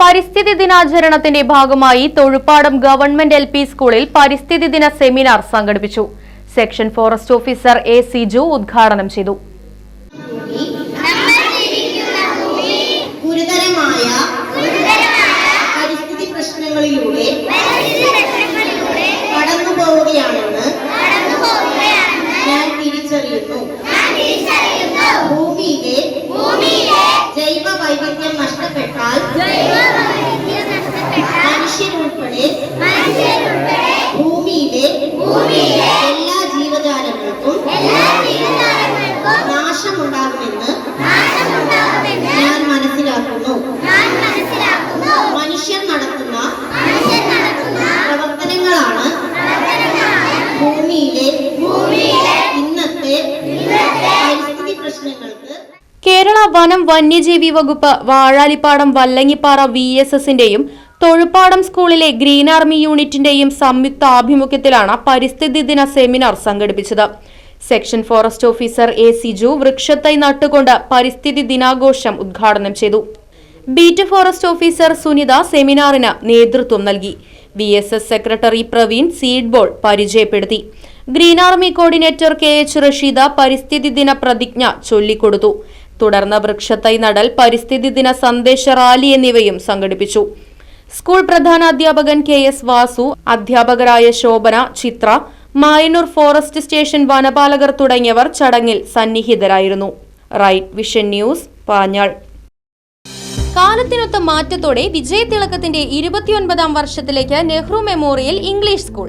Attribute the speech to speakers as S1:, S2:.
S1: പരിസ്ഥിതി ദിനാചരണത്തിന്റെ ഭാഗമായി തൊഴുപ്പാടം ഗവൺമെന്റ് എൽ പി സ്കൂളിൽ പരിസ്ഥിതി ദിന സെമിനാർ സംഘടിപ്പിച്ചു. Section forest officer A Siju ഉദ്ഘാടനം ചെയ്തു. വനം വന്യജീവി വകുപ്പ് വാഴാലിപ്പാടം വല്ലങ്ങിപ്പാറ വി എസ് എസിന്റെയും തൊഴുപ്പാടം സ്കൂളിലെ ഗ്രീൻ ആർമി യൂണിറ്റിന്റെയും സംയുക്ത ആഭിമുഖ്യത്തിലാണ് പരിസ്ഥിതി ദിന സെമിനാർ സംഘടിപ്പിച്ചത്. Section forest officer A Siju വൃക്ഷത്തൈ നട്ടുകൊണ്ട് പരിസ്ഥിതി ദിനാഘോഷം ഉദ്ഘാടനം ചെയ്തു. ബീറ്റ് ഫോറസ്റ്റ് ഓഫീസർ സുനിത സെമിനാറിന് നേതൃത്വം നൽകി. V S S secretary Praveen seed ball പരിചയപ്പെടുത്തി. Green army coordinator K H Rasheeda പരിസ്ഥിതി ദിന പ്രതിജ്ഞ ചൊല്ലിക്കൊടുത്തു. തുടർന്ന് വൃക്ഷത്തൈ നടൽ പരിസ്ഥിതി ദിന സന്ദേശ റാലി എന്നിവയും സംഘടിപ്പിച്ചു. സ്കൂൾ പ്രധാനാധ്യാപകൻ കെ എസ് വാസു അധ്യാപകരായ ശോഭന ചിത്ര മായനൂർ ഫോറസ്റ്റ് സ്റ്റേഷൻ വനപാലകർ തുടങ്ങിയവർ ചടങ്ങിൽ സന്നിഹിതരായിരുന്നു. Right vision news Panjal. കാലത്തിനൊത്ത മാറ്റത്തോടെ വിജയതിളക്കത്തിന്റെ ഇരുപത്തിയൊൻപതാം വർഷത്തിലേക്ക് നെഹ്റു മെമ്മോറിയൽ ഇംഗ്ലീഷ് സ്കൂൾ.